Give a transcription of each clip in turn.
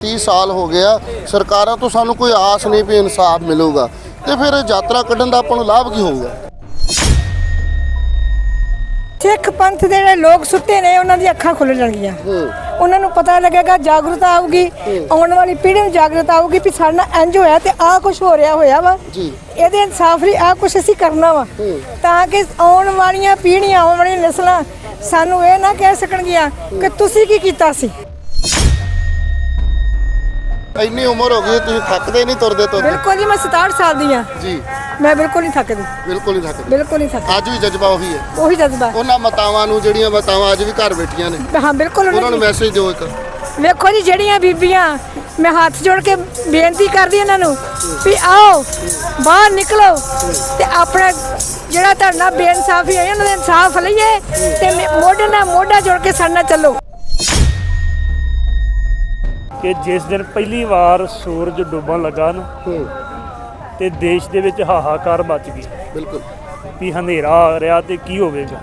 30 ਸਾਲ ਹੋ ਗਿਆ ਸਰਕਾਰਾਂ ਤੋਂ ਸਾਨੂੰ ਕੋਈ ਆਸ ਨਹੀਂ ਵੀ ਇਨਸਾਫ ਮਿਲੂਗਾ ਤੇ ਫਿਰ ਯਾਤਰਾ ਕੱਢਣ ਦਾ ਆਪਾਂ ਨੂੰ ਲਾਭ ਕੀ ਹੋਊਗਾ? ਸਿੱਖ ਪੰਥ ਦੇ ਜਿਹੜੇ ਲੋਕ ਸੁੱਤੇ ਨੇ ਉਹਨਾਂ ਦੀਆਂ ਅੱਖਾਂ ਖੁੱਲ ਜਾਣਗੀਆਂ। ਉਹਨਾਂ ਨੂੰ ਪਤਾ ਲੱਗੇਗਾ ਜਾਗਰੂਕਤਾ ਆਊਗੀ ਆਉਣ ਵਾਲੀ ਪੀੜ੍ਹੀ ਨੂੰ ਜਾਗਰੂਕਤਾ ਆਊਗੀ ਵੀ ਸਾਡੇ ਨਾਲ ਇੰਜ ਹੋਇਆ ਤੇ ਆਹ ਕੁਝ ਹੋ ਰਿਹਾ ਹੋਇਆ ਵਾ। ਜੀ। ਇਹਦੇ ਇਨਸਾਫ ਲਈ ਆਹ ਕੁਝ ਅਸੀਂ ਕਰਨਾ ਵਾ। ਤਾਂ ਕਿ ਆਉਣ ਵਾਲੀਆਂ ਪੀੜ੍ਹੀਆਂ ਆਉਣ ਵਾਲੀਆਂ ਨਸਲਾਂ ਸਾਨੂੰ ਇਹ ਨਾ ਕਹਿ ਸਕਣਗੀਆਂ ਕਿ ਤੁਸੀਂ ਕੀ ਕੀਤਾ ਸੀ। ਇੰਨੀ ਉਮਰ ਹੋ ਗਈ ਤੁਸੀਂ ਥੱਕਦੇ ਨਹੀਂ ਤੁਰਦੇ ਤੁਰਦੇ। ਬਿਲਕੁਲ ਜੀ ਮੈਂ 67 ਸਾਲ ਦੀ ਆ ਜੀ। ਮੈਂ ਬਿਲਕੁਲ ਨਹੀਂ ਥੱਕਦੀ। ਬਿਲਕੁਲ ਨਹੀਂ ਥੱਕਦੇ। ਬਿਲਕੁਲ ਨਹੀਂ ਥੱਕਦੀ। ਅੱਜ ਵੀ ਜਜ਼ਬਾ ਉਹੀ ਹੈ। ਉਹੀ ਜਜ਼ਬਾ। ਉਹਨਾਂ ਮਾਤਾਵਾਂ ਨੂੰ ਜਿਹੜੀਆਂ ਮਾਤਾਵਾਂ ਅੱਜ ਵੀ ਘਰ ਬੈਠੀਆਂ ਨੇ ਹਾਂ ਬਿਲਕੁਲ ਉਹਨਾਂ ਨੂੰ ਮੈਸੇਜ ਦਿਓ ਇੱਕ। ਵੇਖੋ ਜੀ ਜਿਹੜੀਆਂ ਬੀਬੀਆਂ ਮੈਂ ਹੱਥ ਜੋੜ ਕੇ ਬੇਨਤੀ ਕਰਦੀ ਇਹਨਾਂ ਨੂੰ ਵੀ ਆਓ ਬਾਹਰ ਨਿਕਲੋ ਤੇ ਆਪਣਾ ਜਿਹੜਾ ਧਰਨਾ ਬੇਇਨਸਾਫੀ ਹੋਈ ਉਹਨਾਂ ਦਾ ਇਨਸਾਫ ਲਈਏ ਤੇ ਮੋਢੇ ਨਾਲ ਮੋਢਾ ਜੋੜ ਕੇ ਸਾਡੇ ਨਾਲ ਚੱਲੋ। ਕਿ ਜਿਸ ਦਿਨ ਪਹਿਲੀ ਵਾਰ ਸੂਰਜ ਡੁੱਬਣ ਲੱਗਾ ਨਾ ਤੇ ਦੇਸ਼ ਦੇ ਵਿੱਚ ਹਾਹਾਕਾਰ ਮਚ ਗਈ ਬਿਲਕੁਲ। ਵੀ ਹਨੇਰਾ ਆ ਰਿਹਾ ਤੇ ਕੀ ਹੋਵੇਗਾ?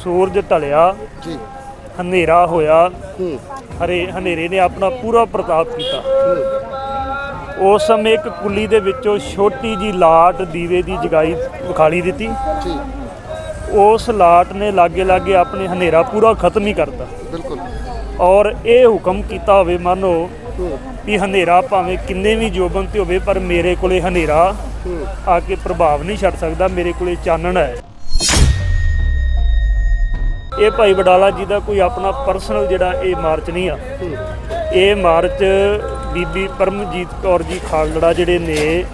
ਸੂਰਜ ਢਲਿਆ ਜੀ। ਹਨੇਰਾ ਹੋਇਆ। ਹਰੇ ਹਨੇਰੇ ਨੇ ਆਪਣਾ ਪੂਰਾ ਪ੍ਰਤਾਪ ਕੀਤਾ। ਉਸ ਸਮੇਂ ਇੱਕ ਕੁੱਲੀ ਦੇ ਵਿੱਚੋਂ ਛੋਟੀ ਜੀ ਲਾਟ ਦੀਵੇ ਦੀ ਜਗਾਈ ਵਿਖਾਲੀ ਦਿੱਤੀ। ਜੀ। ਉਸ ਲਾਟ ਨੇ ਲਾਗੇ ਲਾਗੇ ਆਪਣੇ ਹਨੇਰਾ ਪੂਰਾ ਖਤਮ ਹੀ ਕਰਤਾ। ਬਿਲਕੁਲ। ਔਰ ਇਹ ਹੁਕਮ ਕੀਤਾ ਹੋਵੇ ਮਾਨੋ ਵੀ ਹਨੇਰਾ ਭਾਵੇਂ ਕਿੰਨੇ ਵੀ ਜੋਬਨ ਤੇ ਹੋਵੇ ਪਰ ਮੇਰੇ ਕੋਲੇ ਹਨੇਰਾ ਆ ਕੇ ਪ੍ਰਭਾਵ ਨਹੀਂ ਛੱਡ ਸਕਦਾ ਮੇਰੇ ਕੋਲੇ ਚਾਨਣ ਹੈ। ਇਹ ਭਾਈ ਵਡਾਲਾ ਜੀ ਦਾ ਕੋਈ ਆਪਣਾ ਪਰਸਨਲ ਜਿਹੜਾ ਇਹ ਮਾਰਚ ਨਹੀਂ ਆ। ਇਹ ਮਾਰਚ ਬੀਬੀ ਪਰਮਜੀਤ ਕੌਰ ਜੀ ਖਾਲੜਾ ਜਿਹੜੇ ਨੇ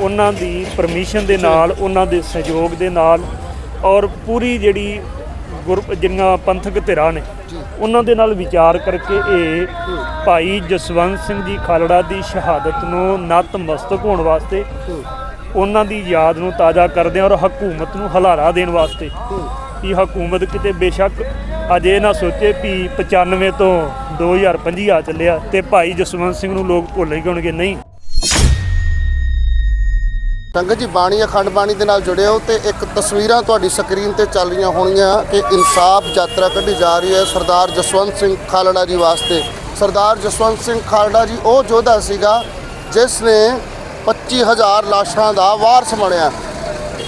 ਉਹਨਾਂ ਦੀ ਪਰਮਿਸ਼ਨ ਦੇ ਨਾਲ ਉਹਨਾਂ ਦੇ ਸਹਿਯੋਗ ਦੇ ਨਾਲ ਔਰ ਪੂਰੀ ਜਿਹੜੀ ਗੁਰ ਜਿਹੜੀਆਂ ਪੰਥਕ ਧਿਰਾਂ ਨੇ ਉਹਨਾਂ ਦੇ ਨਾਲ ਵਿਚਾਰ ਕਰਕੇ ਇਹ ਭਾਈ ਜਸਵੰਤ ਸਿੰਘ ਜੀ ਖਾਲੜਾ ਦੀ ਸ਼ਹਾਦਤ ਨੂੰ ਨਤਮਸਤਕ ਹੋਣ ਵਾਸਤੇ ਉਹਨਾਂ ਦੀ ਯਾਦ ਨੂੰ ਤਾਜ਼ਾ ਕਰਦੇ ਔਰ ਹਕੂਮਤ ਨੂੰ ਹਲਾਰਾ ਦੇਣ ਵਾਸਤੇ। ਕਿ ਹਕੂਮਤ ਕਿਤੇ ਬੇਸ਼ੱਕ ਅੱਜ ਨਾ ਸੋਚੇ ਵੀ 95 ਤੋਂ 2025 ਆ ਚੱਲਿਆ ਤੇ ਭਾਈ ਜਸਵੰਤ ਸਿੰਘ ਨੂੰ ਲੋਕ ਭੁੱਲ ਹੀ ਹੋਣਗੇ। ਨਹੀਂ। ਸੰਗਤ ਜੀ, ਬਾਣੀ ਅਖੰਡ ਬਾਣੀ ਦੇ ਨਾਲ ਜੁੜੇ ਹੋ ਤੇ ਇੱਕ ਤਸਵੀਰਾਂ ਤੁਹਾਡੀ ਸਕਰੀਨ ਤੇ ਚੱਲ ਰਹੀਆਂ ਹੋਣਗੀਆਂ ਕਿ ਇਨਸਾਫ ਯਾਤਰਾ ਕੱਢੀ ਜਾ ਰਹੀ ਹੈ ਸਰਦਾਰ ਜਸਵੰਤ ਸਿੰਘ ਖਾਲੜਾ ਜੀ ਵਾਸਤੇ। ਸਰਦਾਰ ਜਸਵੰਤ ਸਿੰਘ ਖਾਲੜਾ ਜੀ, ਉਹ ਯੋਧਾ ਸੀਗਾ ਜਿਸ ਨੇ 25000 ਲਾਸ਼ਾਂ ਦਾ ਵਾਰਸ ਬਣਿਆ।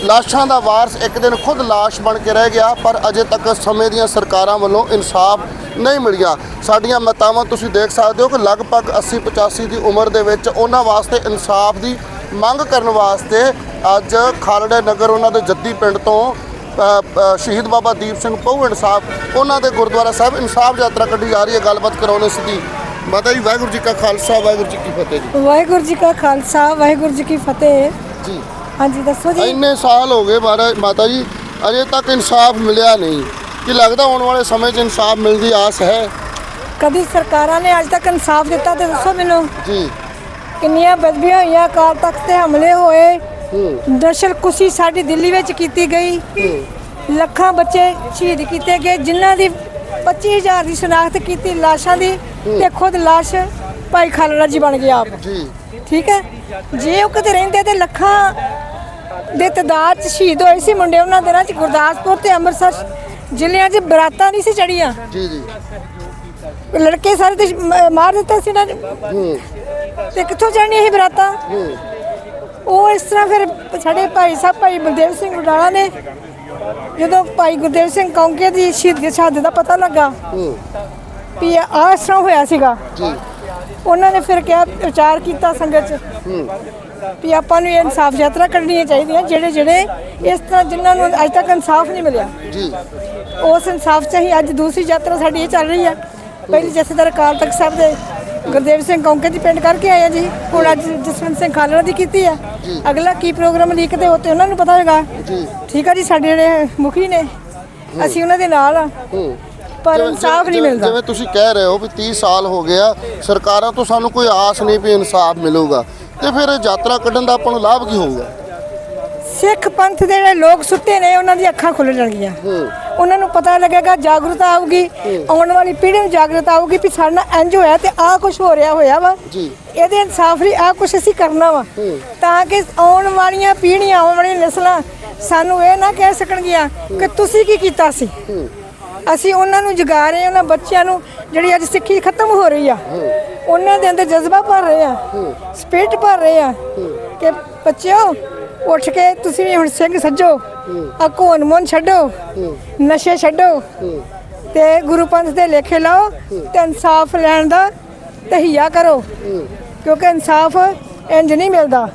ਲਾਸ਼ਾਂ ਦਾ ਵਾਰਸ ਇੱਕ ਦਿਨ ਖੁਦ ਲਾਸ਼ ਬਣ ਕੇ ਰਹਿ ਗਿਆ, ਪਰ ਅਜੇ ਤੱਕ ਸਮੇਂ ਦੀਆਂ ਸਰਕਾਰਾਂ ਵੱਲੋਂ ਇਨਸਾਫ ਨਹੀਂ ਮਿਲਿਆ। ਸਾਡੀਆਂ ਮਾਤਾਵਾਂ ਤੁਸੀਂ ਦੇਖ ਸਕਦੇ ਹੋ ਕਿ ਲਗਭਗ 80 85 ਦੀ ਉਮਰ ਦੇ ਵਿੱਚ ਉਹਨਾਂ ਵਾਸਤੇ ਇਨਸਾਫ ਦੀ ਮੰਗ ਕਰਨ ਵਾਸਤੇ ਅੱਜ ਖਾਲੜੇ ਨਗਰ ਉਹਨਾਂ ਦੇ ਜੱਦੀ ਪਿੰਡ ਤੋਂ ਸ਼ਹੀਦ ਬਾਬਾ ਦੀਪ ਸਿੰਘ ਪਹੁੰਚਣ ਸਾਹਿਬ ਉਹਨਾਂ ਦੇ ਗੁਰਦੁਆਰਾ ਸਾਹਿਬ ਇਨਸਾਫ ਯਾਤਰਾ ਕੱਢੀ ਜਾ ਰਹੀ ਹੈ ਗੱਲਬਾਤ ਕਰਾਉਣੇ ਸਿੱਧੀ ਮਾਤਾ ਜੀ ਵਾਹਿਗੁਰੂ ਜੀ ਕਾ ਖਾਲਸਾ ਵਾਹਿਗੁਰੂ ਜੀ ਕੀ ਫਤਿਹ ਜੀ। ਵਾਹਿਗੁਰੂ ਜੀ ਕਾ ਖਾਲਸਾ ਵਾਹਿਗੁਰੂ ਜੀ ਕੀ ਫਤਿਹ। ਜੀ। ਹਾਂਜੀ ਦੱਸੋ ਜੀ। ਇੰਨੇ ਸਾਲ ਹੋ ਗਏ ਮਹਾਰਾਜ ਮਾਤਾ ਜੀ ਅਜੇ ਤੱਕ ਇਨਸਾਫ ਮਿਲਿਆ ਨਹੀਂ। ਕੀ ਲੱਗਦਾ ਆਉਣ ਵਾਲੇ ਸਮੇਂ 'ਚ ਇਨਸਾਫ ਮਿਲਣ ਦੀ ਆਸ ਹੈ? ਕਦੀ ਸਰਕਾਰਾਂ ਨੇ ਅੱਜ ਤੱਕ ਇਨਸਾਫ ਦਿੱਤਾ ਤੇ ਦੱਸੋ ਮੈਨੂੰ। ਜੀ। ਕਿੰਨੀਆਂ ਬਦਬੀਆਂ ਹੋਈਆਂ ਅਕਾਲ ਤਖਤ ਤੇ ਹਮਲੇ ਹੋਏ। ਹੂੰ। ਦਸ਼ਲਕੁਸ਼ੀ ਸਾਡੀ ਦਿੱਲੀ ਵਿੱਚ ਕੀਤੀ ਗਈ। ਲੱਖਾਂ ਬੱਚੇ ਸ਼ਹੀਦ ਕੀਤੇ ਗਏ ਜਿਨ੍ਹਾਂ ਦੀ 25000 ਦੀ ਸ਼ਨਾਖਤ ਕੀਤੀ ਲਾਸ਼ਾਂ ਦੀ ਤੇ ਖੁਦ ਲਾਸ਼ ਭਾਈ ਖਾਲੜਾ ਜੀ ਬਣ ਗਿਆ ਆਪ। ਜੀ। ਠੀਕ ਹੈ? ਜੇ ਉਹ ਕਿਤੇ ਰਹਿੰਦੇ ਤੇ ਲੱਖਾਂ ਦੇ ਤਦਾਦ ਚ ਸ਼ਹੀਦ ਹੋਏ ਸੀ ਮੁੰਡੇ ਉਹਨਾਂ ਦਿਨਾਂ ਚ ਗੁਰਦਾਸਪੁਰ ਤੇ ਅੰਮ੍ਰਿਤਸਰ ਜ਼ਿਲ੍ਹਿਆਂ 'ਚ ਬਰਾਤਾਂ ਨਹੀਂ ਸੀ ਚੜੀਆਂ ਜੀ ਜੀ। ਲੜਕੇ ਸਾਰੇ ਤੇ ਮਾਰ ਦਿੱਤਾ ਸੀ ਇਹਨਾਂ ਨੇ। ਤੇ ਕਿੱਥੋਂ ਜਾਣੀ ਇਹ ਬਰਾਤਾਂ? ਉਹ ਇਸ ਤਰ੍ਹਾਂ ਫਿਰ ਸਾਡੇ ਭਾਈ ਸਾਹਿਬ, ਭਾਈ ਬਲਦੇਵ ਸਿੰਘ ਵਡਾਲਾ ਨੇ ਜਦੋਂ ਭਾਈ ਗੁਰਦੇਵ ਸਿੰਘ ਕੌਂਕੇ ਦੀ ਸ਼ਹੀਦੀ ਸ਼ਹਾਦਤ ਦਾ ਪਤਾ ਲੱਗਾ ਵੀ ਆਹ ਇਸ ਤਰ੍ਹਾਂ ਹੋਇਆ ਸੀਗਾ। ਉਹਨਾਂ ਨੇ ਫਿਰ ਕਿਹਾ, ਵਿਚਾਰ ਕੀਤਾ ਸੰਗਤ ਚ ਵੀ ਆਪਾਂ ਨੂੰ ਇਹ ਇਨਸਾਫ ਯਾਤਰਾ ਕੱਢਣੀਆਂ ਚਾਹੀਦੀਆਂ ਜਿਹੜੇ ਜਿਹੜੇ ਇਸ ਤਰ੍ਹਾਂ ਜਿਨ੍ਹਾਂ ਨੂੰ ਅੱਜ ਤੱਕ ਇਨਸਾਫ ਨਹੀਂ ਮਿਲਿਆ। ਜੀ ਉਸ ਇਨਸਾਫ ਚ ਹੀ ਅੱਜ ਦੂਸਰੀ ਯਾਤਰਾ ਸਾਡੀ ਇਹ ਚੱਲ ਰਹੀ ਹੈ। ਪਹਿਲੀ ਜਥੇਦਾਰ ਅਕਾਲ ਤਖਤ ਸਾਹਿਬ ਦੇ ਗੁਰਦੇਵ ਸਿੰਘ ਕੌਂਕੇ ਦੀ ਪਿੰਡ ਕਰਕੇ ਆਏ ਆ ਜੀ। ਹੁਣ ਅੱਜ ਜਸਵੰਤ ਸਿੰਘ ਖਾਲੜਾ ਦੀ ਕੀਤੀ ਆ। ਅਗਲਾ ਕੀ ਪ੍ਰੋਗਰਾਮ ਲਿਖਦੇ ਹੋ ਤੇ ਉਹਨਾਂ ਨੂੰ ਪਤਾ ਹੋਏਗਾ। ਜੀ। ਠੀਕ ਆ ਜੀ ਸਾਡੇ ਜਿਹੜੇ ਮੁਖੀ ਨੇ ਅਸੀਂ ਉਹਨਾਂ ਦੇ ਨਾਲ ਆ। ਪਰ ਇਨਸਾਫ ਨਹੀਂ ਮਿਲਦਾ। ਜਿਵੇਂ ਤੁਸੀਂ ਕਹਿ ਰਹੇ ਹੋ ਵੀ 30 ਸਾਲ ਹੋ ਗਿਆ ਸਰਕਾਰਾਂ ਤੋਂ ਸਾਨੂੰ ਕੋਈ ਆਸ ਨਹੀਂ ਵੀ ਇਨਸਾਫ ਮਿਲੂਗਾ। ਤੇ ਫਿਰ ਯਾਤਰਾ ਕੱਢਣ ਦਾ ਆਪਾਂ ਨੂੰ ਲਾਭ ਕੀ ਹੋਊਗਾ? ਸਿੱਖ ਪੰਥ ਦੇ ਜਿਹੜੇ ਲੋਕ ਸੁੱਤੇ ਨੇ ਉਹਨਾਂ ਦੀਆਂ ਅੱਖਾਂ ਖੁੱਲ ਜਾਣਗੀਆਂ। ਹੂੰ। ਉਹਨਾਂ ਨੂੰ ਪਤਾ ਲੱਗੇਗਾ ਜਾਗਰੂਕਤਾ ਆਊਗੀ ਆਉਣ ਵਾਲੀ ਪੀੜ੍ਹੀ ਨੂੰ ਜਾਗਰੂਕਤਾ ਆਊਗੀ ਵੀ ਸਾਡੇ ਨਾਲ ਇੰਜ ਹੋਇਆ ਤੇ ਆਹ ਕੁਝ ਹੋ ਰਿਹਾ ਹੋਇਆ ਵਾ। ਜੀ। ਇਹਦੇ ਇਨਸਾਫ ਲਈ ਆਹ ਕੁਝ ਅਸੀਂ ਕਰਨਾ ਵਾ। ਤਾਂ ਕਿ ਆਉਣ ਵਾਲੀਆਂ ਪੀੜ੍ਹੀਆਂ ਆਉਣ ਵਾਲੀਆਂ ਨਸਲਾਂ ਸਾਨੂੰ ਇਹ ਨਾ ਕਹਿ ਸਕਣਗੀਆਂ ਕਿ ਤੁਸੀਂ ਕੀ ਕੀਤਾ ਸੀ। ਅਸੀਂ ਉਹਨਾਂ ਨੂੰ ਜਗਾ ਰਹੇ ਹਾਂ ਉਹਨਾਂ ਬੱਚਿਆਂ ਨੂੰ ਜਿਹੜੀ ਅੱਜ ਸਿੱਖੀ ਖਤਮ ਹੋ ਰਹੀ ਆ ਉਹਨਾਂ ਦੇ ਅੰਦਰ ਜਜ਼ਬਾ ਭਰ ਰਹੇ ਆ ਸਪਿਰਿਟ ਭਰ ਰਹੇ ਆ ਕਿ ਬੱਚਿਓ ਉੱਠ ਕੇ ਤੁਸੀਂ ਵੀ ਹੁਣ ਸਿੰਘ ਸੱਜੋ ਆ ਮੋਨ ਛੱਡੋ ਨਸ਼ੇ ਛੱਡੋ ਤੇ ਗੁਰੂ ਪੰਥ ਦੇ ਲੇਖੇ ਲਾਓ ਤੇ ਇਨਸਾਫ ਲੈਣ ਦਾ ਤਹੀਆ ਕਰੋ ਕਿਉਂਕਿ ਇਨਸਾਫ ਇੰਜ ਨਹੀਂ ਮਿਲਦਾ।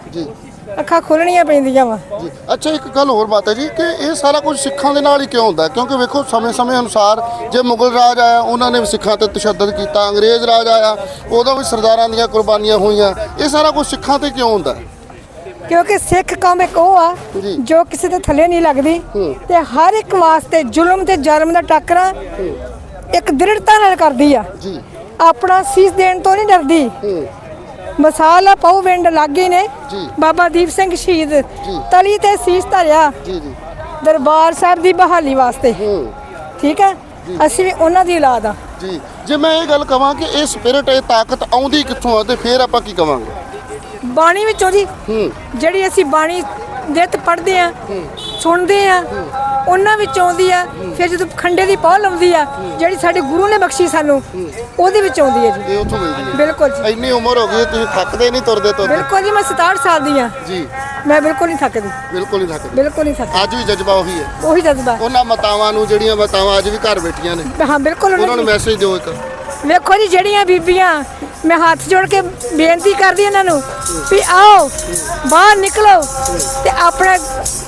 ਅੱਖਾਂ ਖੋਲਣੀਆਂ ਪੈਂਦੀਆਂ ਵਾ। ਜੀ। ਅੱਛਾ ਇੱਕ ਗੱਲ ਹੋਰ ਮਾਤਾ ਜੀ ਕਿ ਇਹ ਸਾਰਾ ਕੁਝ ਸਿੱਖਾਂ ਦੇ ਨਾਲ ਹੀ ਕਿਉਂ ਹੁੰਦਾ? ਹੈ? ਕਿਉਂਕਿ ਵੇਖੋ ਸਮੇਂ-ਸਮੇਂ ਅਨੁਸਾਰ ਜੇ ਮੁਗਲ ਰਾਜ ਆਇਆ ਉਹਨਾਂ ਨੇ ਵੀ ਸਿੱਖਾਂ ਤੇ ਤਸ਼ੱਦਦ ਕੀਤਾ ਅੰਗਰੇਜ਼ ਰਾਜ ਆਇਆ ਉਦੋਂ ਵੀ ਸਰਦਾਰਾਂ ਦੀਆਂ ਕੁਰਬਾਨੀਆਂ ਹੋਈਆਂ। ਇਹ ਸਾਰਾ ਕੁਝ ਸਿੱਖਾਂ ਤੇ ਕਿਉਂ ਹੁੰਦਾ? ਹੈ? ਕਿਉਂਕਿ ਸਿੱਖ ਕੌਮ ਇੱਕ ਉਹ ਆ ਜੀ। ਕਿਸੇ ਦੇ ਥੱਲੇ ਨਹੀਂ ਲੱਗਦੀ ਤੇ ਹਰ ਇੱਕ ਵਾਸਤੇ ਜ਼ੁਲਮ ਤੇ ਜ਼ਲਮ ਦਾ ਟੱਕਰਾ ਇੱਕ ਦ੍ਰਿੜਤਾ ਨਾਲ ਕਰਦੀ ਆ। ਆਪਣਾ ਸੀਸ ਦੇਣ ਤੋਂ ਨਹੀਂ ਡਰਦੀ। ਮਸਾਲਾ ਪਾਉ ਵਿੰਡ ਲਾਗੇ ਨੇ। ਬਾਬਾ ਦੀਪ ਸਿੰਘ ਸ਼ਹੀਦ ਤਲੀ ਤੇ ਸੀਸ ਧਰਿਆ। ਦਰਬਾਰ ਸਾਹਿਬ ਦੀ ਬਹਾਲੀ ਵਾਸਤੇ। ਠੀਕ ਹੈ? ਅਸੀਂ ਵੀ ਉਹਨਾਂ ਦੀ ਔਲਾਦ ਆ। ਜੀ। ਜੇ ਮੈਂ ਇਹ ਗੱਲ ਕਵਾਂ ਕਿ ਇਹ ਸਪਿਰਿਟ ਇਹ ਤਾਕਤ ਆਉਂਦੀ ਕਿੱਥੋਂ ਆ ਤੇ ਫਿਰ ਆਪਾਂ ਕੀ ਕਵਾਂਗੇ? ਬਾਣੀ ਵਿੱਚੋਂ ਜੀ ਜਿਹੜੀ ਅਸੀਂ ਬਾਣੀ ਨਿਤ ਪੜ੍ਹਦੇ ਆ ਸੁਣਦੇ ਆ ਉਹਨਾਂ ਵਿੱਚ ਆਉਂਦੀ ਆ ਫਿਰ ਜਦੋਂ ਖੰਡੇ ਦੀ ਪਹੁਲ ਆਉਂਦੀ ਆ ਜਿਹੜੀ ਸਾਡੇ ਗੁਰੂ ਨੇ ਬਖਸ਼ੀ ਸਾਨੂੰ ਉਹਦੇ ਵਿੱਚ ਆਉਂਦੀ ਹੈ ਜੀ। ਇਹ ਉੱਥੋਂ ਮਿਲਦੀ ਹੈ ਬਿਲਕੁਲ ਜੀ। ਇੰਨੀ ਉਮਰ ਹੋ ਗਈ ਤੁਸੀਂ ਥੱਕਦੇ ਨਹੀਂ ਤੁਰਦੇ ਤੁਰਦੇ। ਬਿਲਕੁਲ ਜੀ ਮੈਂ 67 ਸਾਲ ਦੀ ਆ ਜੀ। ਮੈਂ ਬਿਲਕੁਲ ਨਹੀਂ ਥੱਕਦੀ। ਬਿਲਕੁਲ ਨਹੀਂ ਥੱਕਦੇ। ਬਿਲਕੁਲ ਨਹੀਂ ਥੱਕਦੀ। ਅੱਜ ਵੀ ਜਜ਼ਬਾ ਉਹੀ ਹੈ। ਉਹੀ ਜਜ਼ਬਾ। ਉਹਨਾਂ ਮਾਤਾਵਾਂ ਨੂੰ ਜਿਹੜੀਆਂ ਮਾਤਾਵਾਂ ਅੱਜ ਵੀ ਘਰ ਬੈਠੀਆਂ ਨੇ ਹਾਂ ਬਿਲਕੁਲ ਉਹਨਾਂ ਨੂੰ ਮੈਸੇਜ ਦਿਓ ਇੱਕ। ਵੇਖੋ ਜੀ ਜਿਹੜੀਆਂ ਬੀਬੀਆਂ ਮੈਂ ਹੱਥ ਜੋੜ ਕੇ ਬੇਨਤੀ ਕਰਦੀ ਇਹਨਾਂ ਨੂੰ ਵੀ ਆਓ ਬਾਹਰ ਨਿਕਲੋ ਤੇ ਆਪਣਾ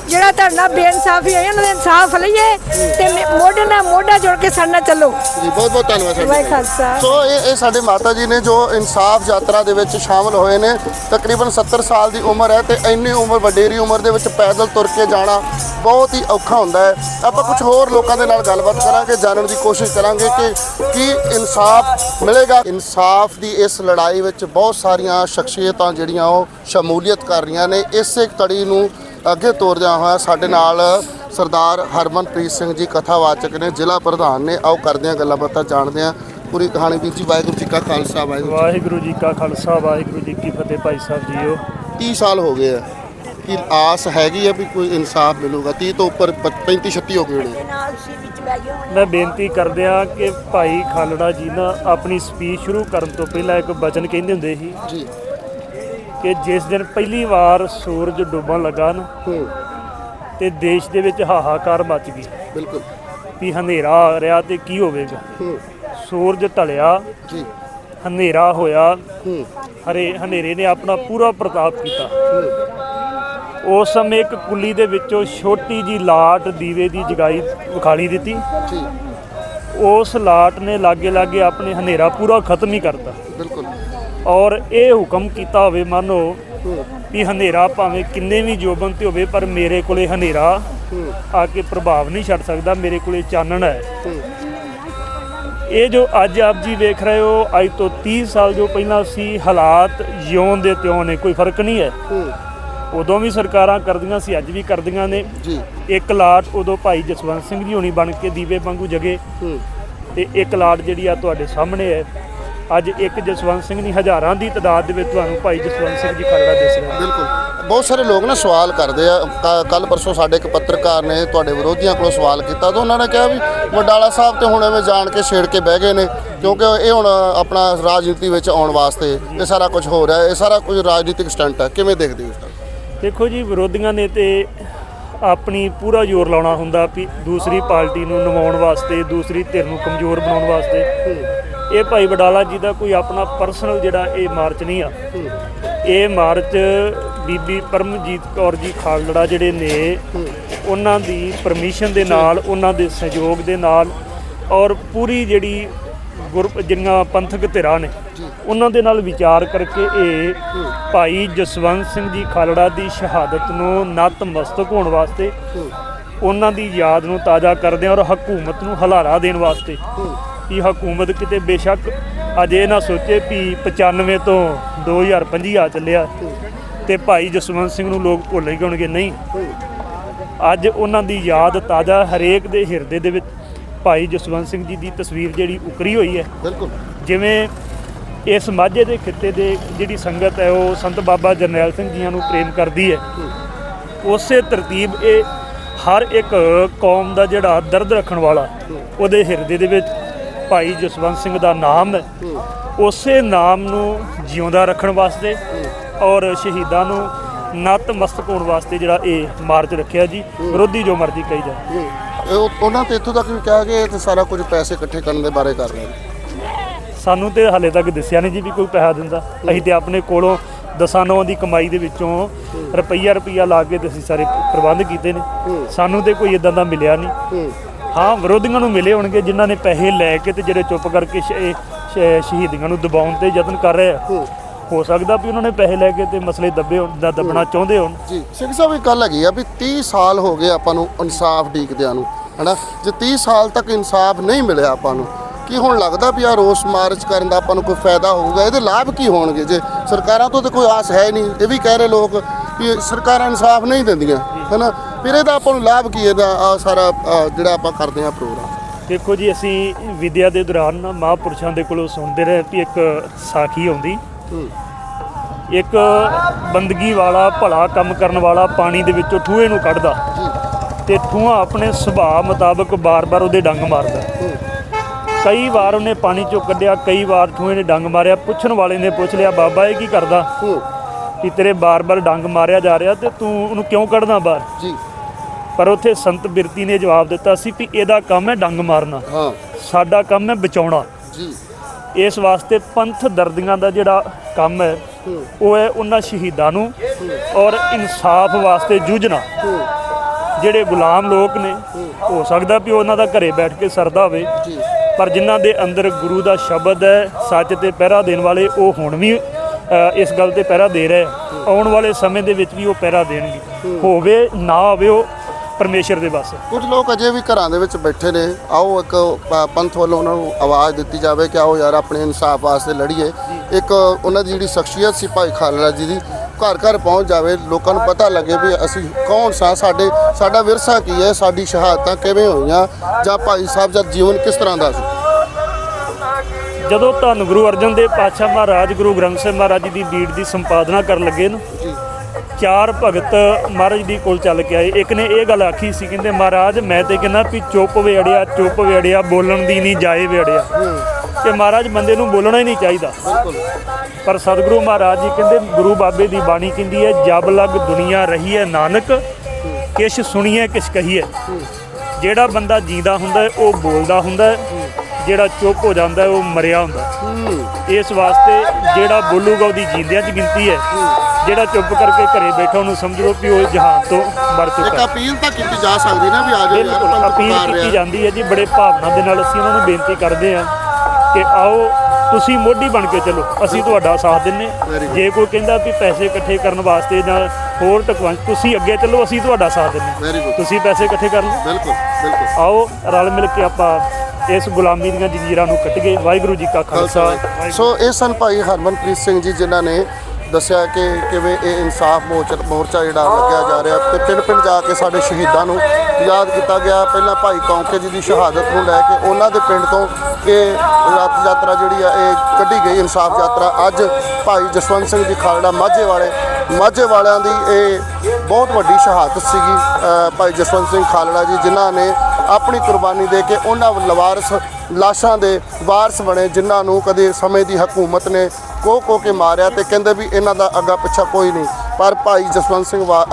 ਜਿਹੜਾ ਧਰਨਾ ਬੇਇਨਸਾਫੀ ਹੋਈ ਉਹਨਾਂ ਦਾ ਇਨਸਾਫ ਲਈਏ ਤੇ ਮੋਢੇ ਨਾਲ ਮੋਢਾ ਜੋੜ ਕੇ ਸਾਡੇ ਨਾਲ ਚੱਲੋ। ਜੀ ਬਹੁਤ ਬਹੁਤ ਧੰਨਵਾਦ ਵਾਹਿ ਸਾਡੇ ਖਾਲਸਾ। ਸੋ ਇਹ ਇਹ ਸਾਡੇ ਮਾਤਾ ਜੀ ਨੇ ਜੋ ਇਨਸਾਫ ਯਾਤਰਾ ਦੇ ਵਿੱਚ ਸ਼ਾਮਲ ਹੋਏ ਨੇ ਤਕਰੀਬਨ 70 ਸਾਲ ਦੀ ਉਮਰ ਹੈ ਤੇ ਇੰਨੀ ਉਮਰ ਵਡੇਰੀ ਉਮਰ ਦੇ ਵਿੱਚ ਪੈਦਲ ਤੁਰ ਕੇ ਜਾਣਾ ਬਹੁਤ ਹੀ ਔਖਾ ਹੁੰਦਾ ਹੈ। ਆਪਾਂ ਕੁਝ ਹੋਰ ਲੋਕਾਂ ਦੇ ਨਾਲ ਗੱਲਬਾਤ ਕਰਾਂਗੇ ਜਾਣਨ ਦੀ ਕੋਸ਼ਿਸ਼ ਕਰਾਂਗੇ ਕਿ ਕੀ ਇਨਸਾਫ ਮਿਲੇਗਾ। ਇਨਸਾਫ ਦੀ ਇਸ ਲੜਾਈ ਵਿੱਚ ਬਹੁਤ ਸਾਰੀਆਂ ਸ਼ਖਸੀਅਤਾਂ ਜਿਹੜੀਆਂ ਉਹ ਸ਼ਮੂਲੀਅਤ ਕਰ ਰਹੀਆਂ ਨੇ। ਇਸੇ ਕੜੀ ਨੂੰ ਅੱਗੇ ਤੋਰਦਿਆਂ ਹੋਇਆ ਸਾਡੇ ਨਾਲ ਸਰਦਾਰ ਹਰਮਨਪ੍ਰੀਤ ਸਿੰਘ ਜੀ ਕਥਾਵਾਚਕ ਨੇ ਜ਼ਿਲ੍ਹਾ ਪ੍ਰਧਾਨ ਨੇ। ਆਓ ਕਰਦੇ ਹਾਂ ਗੱਲਾਂ ਬਾਤਾਂ ਜਾਣਦੇ ਹਾਂ ਪੂਰੀ ਕਹਾਣੀ। ਵੀਰ ਜੀ ਵਾਹਿਗੁਰੂ ਜੀ ਕਾ ਖਾਲਸਾ ਵਾਹਿਗੁਰੂ ਵਾਹਿਗੁਰੂ ਜੀ ਕਾ ਖਾਲਸਾ ਵਾਹਿਗੁਰੂ ਜੀ ਕੀ ਫਤਿਹ ਭਾਈ ਸਾਹਿਬ ਜੀਓ। 30 ਸਾਲ ਹੋ ਗਏ ਆ। ਕਿ ਆਸ ਹੈਗੀ ਆ ਵੀ ਕੋਈ ਇਨਸਾਫ ਮਿਲੂਗਾ 30 ਤੋਂ ਉੱਪਰ 35 36 ਹੋ ਗਏ ਹੋਣੇ। ਮੈਂ ਬੇਨਤੀ ਕਰਦਿਆਂ ਕਿ ਭਾਈ ਖਾਲੜਾ ਜੀ ਨਾ ਆਪਣੀ ਸਪੀਚ ਸ਼ੁਰੂ ਕਰਨ ਤੋਂ ਪਹਿਲਾਂ ਇੱਕ ਬਚਨ ਕਹਿੰਦੇ ਹੁੰਦੇ ਸੀ ਜੀ। ਕਿ ਜਿਸ ਦਿਨ ਪਹਿਲੀ ਵਾਰ ਸੂਰਜ ਡੁੱਬਣ ਲੱਗਾ ਨਾ ਹੂੰ। ਤੇ ਦੇਸ਼ ਦੇ ਵਿੱਚ ਹਾਹਾਕਾਰ ਮਚ ਗਈ। ਬਿਲਕੁਲ। ਵੀ ਹਨੇਰਾ ਆ ਰਿਹਾ ਤੇ ਕੀ ਹੋਵੇਗਾ? ਹੂੰ। ਸੂਰਜ ਢਲਿਆ ਜੀ। ਹਨੇਰਾ ਹੋਇਆ। ਹੂੰ। ਹਰੇ ਹਨੇਰੇ ਨੇ ਆਪਣਾ ਪੂਰਾ ਪ੍ਰਤਾਪ ਕੀਤਾ। ਉਸ ਸਮੇਂ ਇੱਕ ਕੁੱਲੀ ਦੇ ਵਿੱਚੋਂ ਛੋਟੀ ਜੀ ਲਾਟ ਦੀਵੇ ਦੀ ਜਗਾਈ ਵਿਖਾਲੀ ਦਿੱਤੀ। ਉਸ ਲਾਟ ਨੇ ਲਾਗੇ ਲਾਗੇ ਆਪਣੇ ਹਨੇਰਾ ਪੂਰਾ ਖਤਮ ਹੀ ਕਰਤਾ। ਬਿਲਕੁਲ। ਔਰ ਇਹ ਹੁਕਮ ਕੀਤਾ ਹੋਵੇ ਮਾਨੋ ਵੀ ਹਨੇਰਾ ਭਾਵੇਂ ਕਿੰਨੇ ਵੀ ਜੋਬਨ ਤੇ ਹੋਵੇ ਪਰ ਮੇਰੇ ਕੋਲੇ ਹਨੇਰਾ ਆ ਕੇ ਪ੍ਰਭਾਵ ਨਹੀਂ ਛੱਡ ਸਕਦਾ ਮੇਰੇ ਕੋਲੇ ਚਾਨਣ ਹੈ। ਇਹ ਜੋ ਅੱਜ ਆਪ ਜੀ ਵੇਖ ਰਹੇ ਹੋ ਅੱਜ ਤੋਂ 30 ਸਾਲ ਜੋ ਪਹਿਲਾਂ ਸੀ ਹਾਲਾਤ ਜਿਉਂ ਦੇ ਤਿਉਂ ਨੇ ਕੋਈ ਫ਼ਰਕ ਨਹੀਂ ਹੂੰ। ਉਦੋਂ ਵੀ ਸਰਕਾਰਾਂ ਕਰਦੀਆਂ ਸੀ ਅੱਜ ਵੀ ਕਰਦੀਆਂ ਨੇ। ਜੀ। ਇੱਕ ਲਾਟ ਉਦੋਂ ਭਾਈ ਜਸਵੰਤ ਸਿੰਘ ਜੀ ਹੋਣੀ ਬਣ ਕੇ ਦੀਵੇ ਵਾਂਗੂ ਜਗੇ। ਤੇ ਇੱਕ ਲਾਟ ਜਿਹੜੀ ਆ ਤੁਹਾਡੇ ਸਾਹਮਣੇ ਹੈ। ਅੱਜ ਇੱਕ ਜਸਵੰਤ ਸਿੰਘ ਨਹੀਂ ਹਜ਼ਾਰਾਂ ਦੀ ਤਾਦਾਦ ਦੇ ਵਿੱਚ ਤੁਹਾਨੂੰ ਭਾਈ ਜਸਵੰਤ ਸਿੰਘ ਜੀ ਖਰੜਾ ਦਿਸ ਰਿਹਾ ਬਿਲਕੁਲ। ਬਹੁਤ ਸਾਰੇ ਲੋਕ ਨਾ ਸਵਾਲ ਕਰਦੇ ਆ। ਕੱਲ ਪਰਸੋਂ ਸਾਡੇ ਇੱਕ ਪੱਤਰਕਾਰ ਨੇ ਤੁਹਾਡੇ ਵਿਰੋਧੀਆਂ ਕੋਲੋਂ ਸਵਾਲ ਕੀਤਾ ਤਾਂ ਉਹਨਾਂ ਨੇ ਕਿਹਾ ਵੀ ਵਡਾਲਾ ਸਾਹਿਬ ਤੇ ਹੁਣ ਐਵੇਂ ਜਾਣ ਕੇ ਛੇੜ ਕੇ ਬਹਿ ਗਏ ਨੇ। ਕਿਉਂਕਿ ਇਹ ਹੁਣ ਆਪਣਾ ਰਾਜਨੀਤੀ ਵਿੱਚ ਆਉਣ ਵਾਸਤੇ ਇਹ ਸਾਰਾ ਕੁਝ ਹੋ ਰਿਹਾ। ਇਹ ਸਾਰਾ ਕੁਝ ਰਾਜਨੀਤਿਕ ਸਟੰਟ ਹੈ ਕਿਵੇਂ ਦੇਖਦੇ ਹੋ ਇਸ ਦੇਖੋ ਜੀ, ਵਿਰੋਧੀਆਂ ਨੇ ਤੇ ਆਪਣੀ ਪੂਰਾ ਜ਼ੋਰ ਲਾਉਣਾ ਹੁੰਦਾ ਵੀ ਦੂਸਰੀ ਪਾਰਟੀ ਨੂੰ ਨਵਾਉਣ ਵਾਸਤੇ, ਦੂਸਰੀ ਧਿਰ ਨੂੰ ਕਮਜ਼ੋਰ ਬਣਾਉਣ ਵਾਸਤੇ। ਇਹ ਭਾਈ ਵਡਾਲਾ ਜੀ ਦਾ ਕੋਈ ਆਪਣਾ ਪਰਸਨਲ ਜਿਹੜਾ ਇਹ ਮਾਰਚ ਨਹੀਂ ਆ। ਇਹ ਮਾਰਚ ਬੀਬੀ ਪਰਮਜੀਤ ਕੌਰ ਜੀ ਖਾਲੜਾ ਜਿਹੜੇ ਨੇ, ਉਹਨਾਂ ਦੀ ਪਰਮਿਸ਼ਨ ਦੇ ਨਾਲ, ਉਹਨਾਂ ਦੇ ਸਹਿਯੋਗ ਦੇ ਨਾਲ ਔਰ ਪੂਰੀ ਜਿਹੜੀ ਗੁਰਪ ਜਿਹੜੀਆਂ ਪੰਥਕ ਧਿਰਾਂ ਨੇ ਉਹਨਾਂ ਦੇ ਨਾਲ ਵਿਚਾਰ ਕਰਕੇ ਇਹ ਭਾਈ ਜਸਵੰਤ ਸਿੰਘ ਜੀ ਖਾਲੜਾ ਦੀ ਸ਼ਹਾਦਤ ਨੂੰ ਨਤਮਸਤਕ ਹੋਣ ਵਾਸਤੇ ਉਹਨਾਂ ਦੀ ਯਾਦ ਨੂੰ ਤਾਜ਼ਾ ਕਰਦੇ ਔਰ ਹਕੂਮਤ ਨੂੰ ਹਲਾਰਾ ਦੇਣ ਵਾਸਤੇ। ਕਿ ਹਕੂਮਤ ਕਿਤੇ ਬੇਸ਼ੱਕ ਅੱਜ ਨਾ ਸੋਚੇ ਵੀ 95 ਤੋਂ 2025 ਆ ਚੱਲਿਆ ਤੇ ਭਾਈ ਜਸਵੰਤ ਸਿੰਘ ਨੂੰ ਲੋਕ ਭੁੱਲ ਹੀ ਗਣਗੇ ਨਹੀਂ। ਅੱਜ ਉਹਨਾਂ ਦੀ ਯਾਦ ਤਾਜ਼ਾ ਹਰੇਕ ਦੇ ਹਿਰਦੇ ਦੇ ਵਿੱਚ ਭਾਈ ਜਸਵੰਤ ਸਿੰਘ ਜੀ ਦੀ ਤਸਵੀਰ ਜਿਹੜੀ ਉਕਰੀ ਹੋਈ ਹੈ। ਬਿਲਕੁਲ। ਜਿਵੇਂ ਇਸ ਮਾਝੇ ਦੇ ਖਿੱਤੇ ਦੇ ਜਿਹੜੀ ਸੰਗਤ ਹੈ ਉਹ ਸੰਤ ਬਾਬਾ ਜਰਨੈਲ ਸਿੰਘ ਜੀਆਂ ਨੂੰ ਪ੍ਰੇਮ ਕਰਦੀ ਹੈ। ਉਸੇ ਤਰਤੀਬ ਇਹ ਹਰ ਇੱਕ ਕੌਮ ਦਾ ਜਿਹੜਾ ਦਰਦ ਰੱਖਣ ਵਾਲਾ ਉਹਦੇ ਹਿਰਦੇ ਦੇ ਵਿੱਚ ਭਾਈ ਜਸਵੰਤ ਸਿੰਘ ਦਾ ਨਾਮ ਹੈ। ਉਸੇ ਨਾਮ ਨੂੰ ਜਿਉਂਦਾ ਰੱਖਣ ਵਾਸਤੇ ਔਰ ਸ਼ਹੀਦਾਂ ਨੂੰ ਨਤਮਸਤਕ ਹੋਣ ਵਾਸਤੇ ਜਿਹੜਾ ਇਹ ਮਾਰਚ ਰੱਖਿਆ ਜੀ। ਵਿਰੋਧੀ ਜੋ ਮਰਜ਼ੀ ਕਹੀ ਜਾਏ। ਇਹ ਉਹ- ਉਹਨਾਂ ਤੇ ਇੱਥੋਂ ਤੱਕ ਵੀ ਕਿਹਾ ਕਿ ਇਹ ਤੇ ਸਾਰਾ ਕੁਝ ਪੈਸੇ ਇਕੱਠੇ ਕਰਨ ਦੇ ਬਾਰੇ ਕਰ ਰਹੇ ਨੇ। ਸਾਨੂੰ ਤੇ ਹਾਲੇ ਤੱਕ ਦੱਸਿਆ ਨਹੀਂ ਜੀ ਵੀ ਕੋਈ ਪੈਸਾ ਦਿੰਦਾ। ਅਸੀਂ ਤੇ ਆਪਣੇ ਕੋਲੋਂ ਦਸਾਂ ਨੌਂ ਦੀ ਕਮਾਈ ਦੇ ਵਿੱਚੋਂ ਰੁਪਈਆ ਰੁਪਈਆ ਲਾ ਕੇ ਤੇ ਅਸੀਂ ਸਾਰੇ ਪ੍ਰਬੰਧ ਕੀਤੇ ਨੇ। ਸਾਨੂੰ ਤੇ ਕੋਈ ਇਦਾਂ ਦਾ ਮਿਲਿਆ ਨਹੀਂ। ਹੂੰ। ਵਿਰੋਧੀਆਂ ਨੂੰ ਮਿਲੇ ਹੋਣਗੇ ਜਿਨ੍ਹਾਂ ਨੇ ਪੈਸੇ ਲੈ ਕੇ ਤੇ ਜਿਹੜੇ ਚੁੱਪ ਕਰਕੇ ਸ਼- ਇਹ ਸ਼- ਸ਼ਹੀਦੀਆਂ ਨੂੰ ਦਬਾਉਣ ਤੇ ਯਤਨ ਕਰ ਰਹੇ ਆ। ਹੂੰ ਸਕਦਾ ਵੀ ਉਹਨਾਂ ਨੇ ਪੈਸੇ ਲੈ ਕੇ ਤੇ ਮਸਲੇ ਦੱਬੇ ਹੋਣ ਦਾ ਦੱਬਣਾ ਚਾਹੁੰਦੇ ਹੋਣ। ਜੀ ਸਿੰਘ ਸਾਹਿਬ ਇੱਕ ਗੱਲ ਹੈਗੀ ਆ ਵੀ 30 ਸਾਲ ਹੋ ਗਏ ਆਪਾਂ ਨੂੰ ਇਨਸਾਫ ਡੀਕਦਿਆਂ ਨੂੰ ਹਨਾ? ਜੇ 30 ਸਾਲ ਤੱਕ ਇਨਸਾਫ ਨਹੀਂ ਮਿਲਿਆ ਆਪਾਂ ਨੂੰ ਕੀ ਹੁਣ ਲੱਗਦਾ ਵੀ ਆ ਰੋਸ ਮਾਰਚ ਕਰਨ ਦਾ ਆਪਾਂ ਨੂੰ ਕੋਈ ਫਾਇਦਾ ਹੋਊਗਾ? ਇਹਦੇ ਲਾਭ ਕੀ ਹੋਣਗੇ? ਜੇ ਸਰਕਾਰਾਂ ਤੋਂ ਤਾਂ ਕੋਈ ਆਸ ਹੈ ਨਹੀਂ ਇਹ ਵੀ ਕਹਿ ਰਹੇ ਲੋਕ ਵੀ ਸਰਕਾਰਾਂ ਇਨਸਾਫ ਨਹੀਂ ਦਿੰਦੀਆਂ ਹਨਾ? ਫਿਰ ਇਹਦਾ ਆਪਾਂ ਨੂੰ ਲਾਭ ਕੀ ਇਹਦਾ ਆ ਸਾਰਾ ਜਿਹੜਾ ਆਪਾਂ ਕਰਦੇ ਆ ਪ੍ਰੋਗਰਾਮ? ਦੇਖੋ ਜੀ ਅਸੀਂ ਵਿਦਿਆ ਦੇ ਦੌਰਾਨ ਮਹਾਂਪੁਰਸ਼ਾਂ ਦੇ ਕੋਲੋਂ ਸੁਣਦੇ ਰਹੇ ਵੀ ਇੱਕ ਸਾਖੀ ਆਉਂਦੀ ਇੱਕ ਬੰਦਗੀ ਵਾਲਾ ਭਲਾ ਕੰਮ ਕਰਨ ਵਾਲਾ ਪਾਣੀ ਦੇ ਵਿੱਚੋਂ ਠੂਏ ਨੂੰ ਕੱਢਦਾ ਤੇ ਠੂਆ ਆਪਣੇ ਸੁਭਾਅ ਮੁਤਾਬਕ ਬਾਰ-ਬਾਰ ਉਹਦੇ ਡੰਗ ਮਾਰਦਾ। ਕਈ ਵਾਰ ਉਹਨੇ ਪਾਣੀ ਚੋਂ ਕੱਢਿਆ ਕਈ ਵਾਰ ਠੂਏ ਨੇ ਡੰਗ ਮਾਰਿਆ ਪੁੱਛਣ ਵਾਲੇ ਨੇ ਪੁੱਛ ਲਿਆ ਬਾਬਾ ਇਹ ਕੀ ਕਰਦਾ? ਕਿ ਤੇਰੇ ਬਾਰ-ਬਾਰ ਡੰਗ ਮਾਰਿਆ ਜਾ ਰਿਹਾ ਤੇ ਤੂੰ ਉਹਨੂੰ ਕਿਉਂ ਕੱਢਦਾ ਬਾਹਰ? ਜੀ। ਪਰ ਉੱਥੇ ਸੰਤ ਬਿਰਤੀ ਨੇ ਜਵਾਬ ਦਿੱਤਾ ਸੀ ਵੀ ਇਹਦਾ ਕੰਮ ਹੈ ਡੰਗ ਮਾਰਨਾ। ਹਾਂ। ਸਾਡਾ ਕੰਮ ਹੈ ਬਚਾਉਣਾ। ਜੀ। ਇਸ ਵਾਸਤੇ ਪੰਥ ਦਰਦੀਆਂ ਦਾ ਜਿਹੜਾ ਕੰਮ ਹੈ ਉਹ ਹੈ ਉਹਨਾਂ ਸ਼ਹੀਦਾਂ ਨੂੰ ਔਰ ਇਨਸਾਫ ਵਾਸਤੇ ਜੂਝਣਾ। ਜਿਹੜੇ ਗੁਲਾਮ ਲੋਕ ਨੇ ਹੋ ਸਕਦਾ ਵੀ ਉਹਨਾਂ ਦਾ ਘਰੇ ਬੈਠ ਕੇ ਸਰਦਾ ਹੋਵੇ ਪਰ ਜਿਨ੍ਹਾਂ ਦੇ ਅੰਦਰ ਗੁਰੂ ਦਾ ਸ਼ਬਦ ਹੈ ਸੱਚ ਤੇ ਪਹਿਰਾ ਦੇਣ ਵਾਲੇ ਉਹ ਹੁਣ ਵੀ ਇਸ ਗੱਲ ਤੇ ਪਹਿਰਾ ਦੇ ਰਹੇ। ਆਉਣ ਵਾਲੇ ਸਮੇਂ ਦੇ ਵਿੱਚ ਵੀ ਉਹ ਪਹਿਰਾ ਦੇਣਗੇ। ਹੋਵੇ ਨਾ ਹੋਵੇ ਉਹ ਪਰਮੇਸ਼ਰ ਦੇ ਬਸ ਕੁਝ ਲੋਕ ਅਜੇ ਵੀ ਘਰਾਂ ਦੇ ਵਿੱਚ ਬੈਠੇ ਨੇ। ਆਓ ਇੱਕ ਪ- ਪੰਥ ਵੱਲੋਂ ਉਹਨਾਂ ਨੂੰ ਆਵਾਜ਼ ਦਿੱਤੀ ਜਾਵੇ ਕਿ ਆਓ ਯਾਰ ਆਪਣੇ ਇਨਸਾਫ ਵਾਸਤੇ ਲੜੀਏ। ਇੱਕ ਉਹਨਾਂ ਦੀ ਜਿਹੜੀ ਸ਼ਖਸੀਅਤ ਸੀ ਭਾਈ ਖਾਲੜਾ ਜੀ ਦੀ ਘਰ ਘਰ ਪਹੁੰਚ ਜਾਵੇ ਲੋਕਾਂ ਨੂੰ ਪਤਾ ਲੱਗੇ ਵੀ ਅਸੀਂ ਕੌਣ ਸਾਂ ਸਾਡੇ ਸਾਡਾ ਵਿਰਸਾ ਕੀ ਹੈ ਸਾਡੀ ਸ਼ਹਾਦਤਾਂ ਕਿਵੇਂ ਹੋਈਆਂ ਜਾਂ ਭਾਈ ਸਾਹਿਬ ਦਾ ਜੀਵਨ ਕਿਸ ਤਰ੍ਹਾਂ ਦਾ ਸੀ? ਜਦੋਂ ਧੰਨ ਗੁਰੂ ਅਰਜਨ ਦੇਵ ਪਾਤਸ਼ਾਹ ਮਹਾਰਾਜ ਗੁਰੂ ਗ੍ਰੰਥ ਸਾਹਿਬ ਮਹਾਰਾਜ ਜੀ ਦੀ ਬੀੜ ਦੀ ਸੰਪਾਦਨਾ ਕਰਨ ਲੱਗੇ ਨਾ ਜੀ। ਚਾਰ ਭਗਤ ਮਹਾਰਾਜ ਦੀ ਕੋਲ ਚੱਲ ਕੇ ਆਏ। ਇੱਕ ਨੇ ਇਹ ਗੱਲ ਆਖੀ ਸੀ, ਕਹਿੰਦੇ, ਮਹਾਰਾਜ, ਮੈਂ ਤੇ ਕਹਿੰਦਾ ਵੀ ਚੁੱਪ ਵੇੜਿਆ ਚੁੱਪ ਵੇੜਿਆ ਬੋਲਣ ਦੀ ਨਹੀਂ ਜਾਏ ਵੇੜਿਆ ਕਿ ਮਹਾਰਾਜ ਬੰਦੇ ਨੂੰ ਬੋਲਣਾ ਹੀ ਨਹੀਂ ਚਾਹੀਦਾ। ਪਰ ਸਤਿਗੁਰੂ ਮਹਾਰਾਜ ਜੀ ਕਹਿੰਦੇ, ਗੁਰੂ ਬਾਬੇ ਦੀ ਬਾਣੀ ਕਹਿੰਦੀ ਹੈ, ਜਬ ਲਗ ਦੁਨੀਆ ਰਹੀ ਹੈ ਨਾਨਕ, ਕਿਛ ਸੁਣੀਏ, ਕਿਛ ਕਹੀਏ। ਜਿਹੜਾ ਬੰਦਾ ਜੀਂਦਾ ਹੁੰਦਾ ਹੈ, ਉਹ ਬੋਲਦਾ ਹੁੰਦਾ ਹੈ। ਜਿਹੜਾ ਚੁੱਪ ਹੋ ਜਾਂਦਾ ਹੈ, ਉਹ ਮਰਿਆ ਹੁੰਦਾ ਇਸ ਵਾਸਤੇ ਜਿਹੜਾ ਬੋਲੂਗਾ, ਉਹਦੀ ਜੀਂਦਿਆਂ 'ਚ ਗਿਣਤੀ ਹੈ। ਜਿਹੜਾ ਚੁੱਪ ਕਰਕੇ ਘਰੇ ਬੈਠਾ ਉਹਨੂੰ ਸਮਝ ਵੀ ਉਹ ਜਹਾਨ ਤੋਂ ਮਰ ਇੱਕ ਚੁੱਕਾ ਹੈ। ਅਪੀਲ ਤਾਂ ਕੀਤੀ ਜਾ ਸਕਦੀ ਨਾ ਵੀ ਆ ਜਾਓ ਯਾਰ ਬਿਲਕੁਲ ਪੰਥ ਅਪੀਲ ਪੁਕਾਰ ਕੀਤੀ ਰਿਹਾ ਜਾਂਦੀ ਹੈ ਜੀ ਬੜੇ ਭਾਵਨਾ ਦੇ ਨਾਲ ਅਸੀਂ ਉਹਨਾਂ ਨੂੰ ਬੇਨਤੀ ਕਰਦੇ ਹਾਂ ਕਿ ਆਓ ਤੁਸੀਂ ਮੋਢੀ ਬਣ ਕੇ ਚੱਲੋ ਅਸੀਂ ਤੁਹਾਡਾ ਸਾਥ ਦਿੰਨੇ Very good. ਜੇ ਕੋਈ ਕਹਿੰਦਾ ਵੀ ਪੈਸੇ ਇਕੱਠੇ ਕਰਨ ਵਾਸਤੇ ਜਾਂ ਹੋਰ ਟਕਵੰਜ ਤੁਸੀਂ ਅੱਗੇ ਚੱਲੋ ਅਸੀਂ ਤੁਹਾਡਾ ਸਾਥ ਦਿੰਨੇ ਵੈਰੀ ਗੁੱਡ ਤੁਸੀਂ ਪੈਸੇ ਇਕੱਠੇ ਕਰ ਲਓ। ਬਿਲਕੁਲ ਬਿਲਕੁਲ। ਆਓ ਰਲ ਮਿਲ ਕੇ ਆਪਾਂ ਇਸ ਗੁਲਾਮੀ ਦੀਆਂ ਜੰਜੀਰਾਂ ਨੂੰ ਕੱਟੀਏ। ਵਾਹਿਗੁਰੂ ਜੀ ਕਾ ਖਾਲਸਾ ਵਾਹਿਗੁਰੂ। ਸੋ ਇਹ ਸਨ ਭਾਈ ਹਰਮਨਪ੍ਰੀਤ ਸਿੰਘ ਜੀ ਜਿਨ੍ਹਾਂ ਨੇ ਦੱਸਿਆ ਕਿ ਕਿਵੇਂ ਇਹ ਇਨਸਾਫ ਮੋਰਚਾ ਮੋਰਚਾ ਜਿਹੜਾ ਲੱਗਿਆ ਜਾ ਰਿਹਾ ਤੇ ਪਿੰਡ ਪਿੰਡ ਜਾ ਕੇ ਸਾਡੇ ਸ਼ਹੀਦਾਂ ਨੂੰ ਯਾਦ ਕੀਤਾ ਗਿਆ। ਪਹਿਲਾਂ ਭਾਈ ਕੌਂਕੇ ਜੀ ਦੀ ਸ਼ਹਾਦਤ ਨੂੰ ਲੈ ਕੇ ਉਹਨਾਂ ਦੇ ਪਿੰਡ ਤੋਂ ਇਹ ਰਥ ਯਾਤਰਾ ਜਿਹੜੀ ਆ, ਇਹ ਕੱਢੀ ਗਈ, ਇਨਸਾਫ ਯਾਤਰਾ। ਅੱਜ ਭਾਈ ਜਸਵੰਤ ਸਿੰਘ ਜੀ ਖਾਲੜਾ ਮਾਝੇ ਵਾਲੇ, ਮਾਝੇ ਵਾਲਿਆਂ ਦੀ ਇਹ ਬਹੁਤ ਵੱਡੀ ਸ਼ਹਾਦਤ ਸੀਗੀ ਭਾਈ ਜਸਵੰਤ ਸਿੰਘ ਖਾਲੜਾ ਜੀ, ਜਿਨ੍ਹਾਂ ਨੇ ਆਪਣੀ ਕੁਰਬਾਨੀ ਦੇ ਕੇ ਉਹਨਾਂ ਲਵਾਰਸ ਲਾਸ਼ਾਂ ਦੇ ਵਾਰਸ ਬਣੇ, ਜਿਨ੍ਹਾਂ ਨੂੰ ਕਦੇ ਸਮੇਂ ਦੀ ਹਕੂਮਤ ਨੇ ਕੋ ਕੋ ਕੇ ਮਾਰਿਆ ਤੇ ਕਹਿੰਦੇ ਵੀ ਇਹਨਾਂ ਦਾ ਅੱਗਾ ਪਿੱਛਾ ਕੋਈ ਨਹੀਂ। ਪਰ ਭਾਈ ਜਸਵੰਤ ਸਿੰਘ ਵਾ-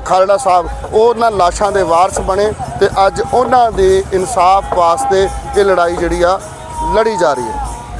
ਖਾਲੜਾ ਸਾਹਿਬ, ਉਹ ਉਹਨਾਂ ਲਾਸ਼ਾਂ ਦੇ ਵਾਰਸ ਬਣੇ ਤੇ ਅੱਜ ਉਹਨਾਂ ਦੇ ਇਨਸਾਫ ਵਾਸਤੇ ਇਹ ਲੜਾਈ ਜਿਹੜੀ ਆ ਲੜੀ ਜਾ ਰਹੀ ਹੈ।